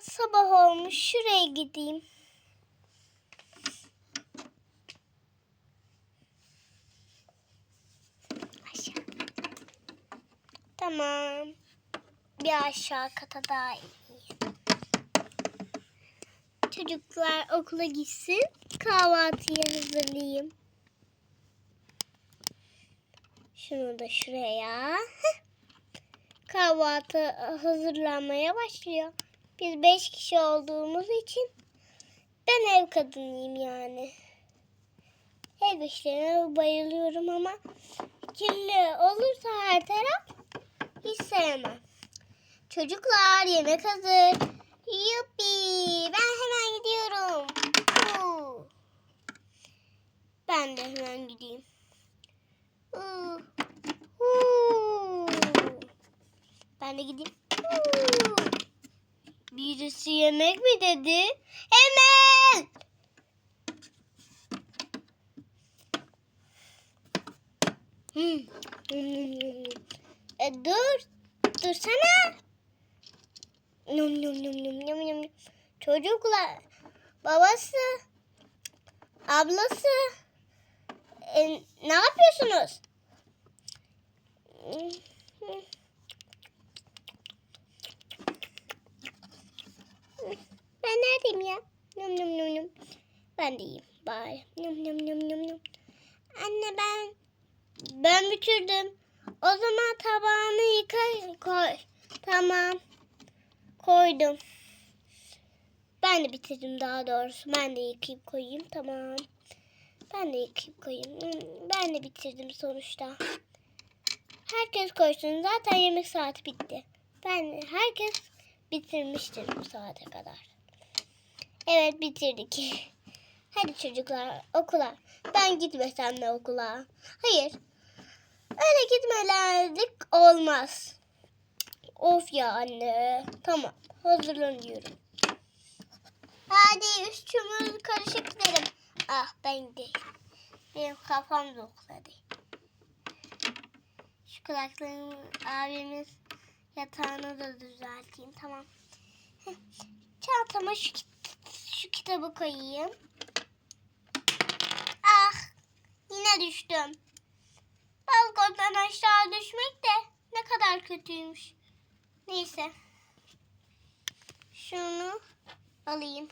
Sabah olmuş. Şuraya gideyim. Aşağı. Tamam. Bir aşağı kata daha ineyim. Çocuklar okula gitsin. Kahvaltıyı hazırlayayım. Şunu da şuraya. Kahvaltı hazırlanmaya başlıyor. Biz beş kişi olduğumuz için ben ev kadınıyım yani. Ev işlerine bayılıyorum ama kirli olursa her taraf hiç sevmem. Çocuklar yemek hazır. Yuppi ben hemen gidiyorum. Ben de hemen gideyim. Ben de gideyim. Birisi yemek mi dedi? Hemen! Hmm. E, dur. Dursana. Num num num num num num. Çocuklar. Babası. Ablası. E, ne yapıyorsunuz? Ben neredeyim ya? Num num num num. Ben de yiyeyim bari. Num num num num num. Anne ben ben bitirdim. O zaman tabağını yıka koy. Tamam. Koydum. Ben de bitirdim daha doğrusu. Ben de yıkayıp koyayım. Tamam. Ben de yıkayıp koyayım. Hmm, Ben de bitirdim sonuçta. Herkes koysun. Zaten yemek saati bitti. Ben herkes bitirmiştir bu saate kadar. Evet bitirdik. Hadi çocuklar okula. Ben gitmesem de okula. Hayır. Öyle gitmelerdik olmaz. Of ya anne. Tamam. Hazırlanıyorum. Hadi üstümüz karışık gidelim. Ah ben de. Benim kafam zokladı. Şu kulaklığım abimiz yatağını da düzelteyim. Tamam. Çantama şu, şu kitabı koyayım. Ah yine düştüm. Balkondan aşağı düşmek de ne kadar kötüymüş. Neyse. Şunu alayım.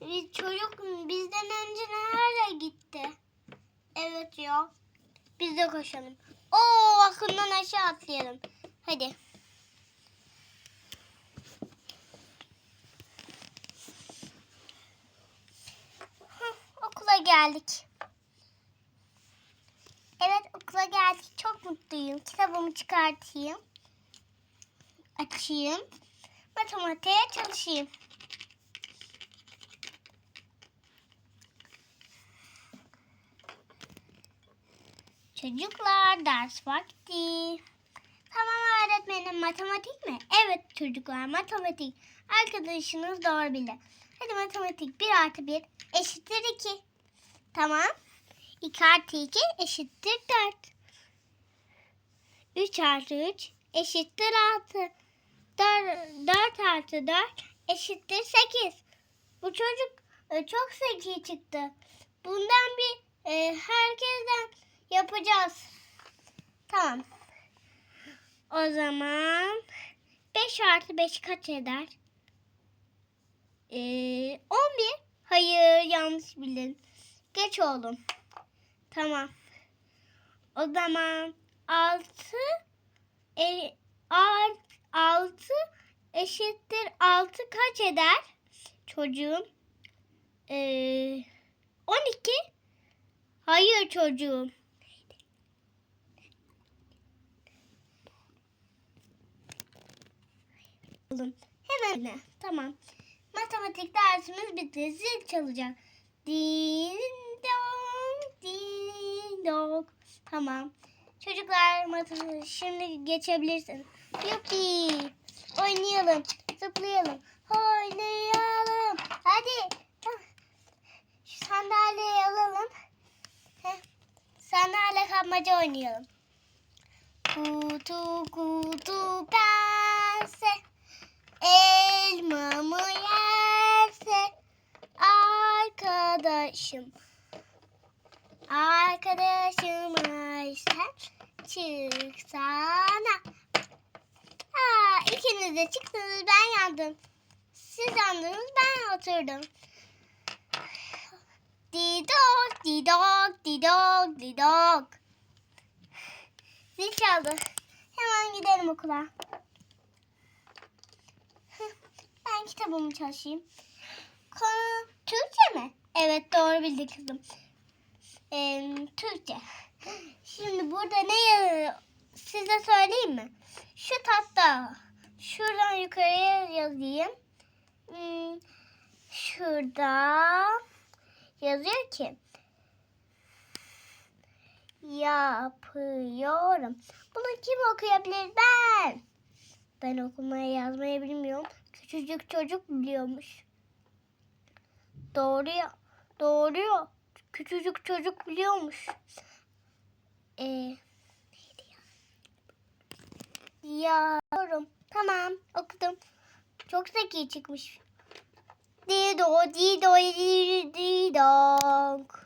Bir çocuk bizden önce nereye gitti? Evet ya. Biz de koşalım. Oo akından aşağı atlayalım. Hadi. Okula geldik. Evet okula geldik. Mutluyum. Kitabımı çıkartayım. Açayım. Matematiğe çalışayım. Çocuklar ders vakti. Tamam öğretmenim matematik mi? Evet çocuklar matematik. Arkadaşınız doğru bildi. Hadi matematik 1 artı 1 eşittir 2. Tamam. 2 artı 2 eşittir 4. 3 artı 3 eşittir 6. 4, 4 artı 4 eşittir 8. Bu çocuk e, çok zeki çıktı. Bundan bir e, herkesten yapacağız. Tamam. O zaman 5 artı 5 kaç eder? Ee, 11. Hayır yanlış bildin. Geç oğlum. Tamam. O zaman 6 e, 6 eşittir 6 kaç eder? Çocuğum. Ee, 12. Hayır çocuğum. Oğlum, Hemen? Tamam. Matematik dersimiz bitti. Zil çalacak. Din dong, din dong. Tamam. Çocuklar matını şimdi geçebilirsin. Yupi. Oynayalım. Zıplayalım. Oynayalım. Hadi. Şu sandalyeyi alalım. Sandalye kapmaca oynayalım. Kutu kutu pense. Elmamı yerse. Arkadaşım. Arkadaşım çıksana. Aa, ikiniz de çıktınız ben yandım. Siz yandınız ben oturdum. Didok, didok, didok, didok. Zil çaldı. Hemen gidelim okula. Ben kitabımı çalışayım. Konu Türkçe mi? Evet doğru bildin kızım. Ee, Türkçe. Şimdi burada ne yazıyor? Size söyleyeyim mi? Şu tahta. Şuradan yukarıya yazayım. Hmm, şurada yazıyor ki yapıyorum. Bunu kim okuyabilir? Ben. Ben okumaya yazmayı bilmiyorum. Küçücük çocuk biliyormuş. Doğru ya. Doğru ya. Küçücük çocuk biliyormuş. Ee, neydi ya? Yavrum. Tamam okudum. Çok zeki çıkmış. Dido, dido, dido.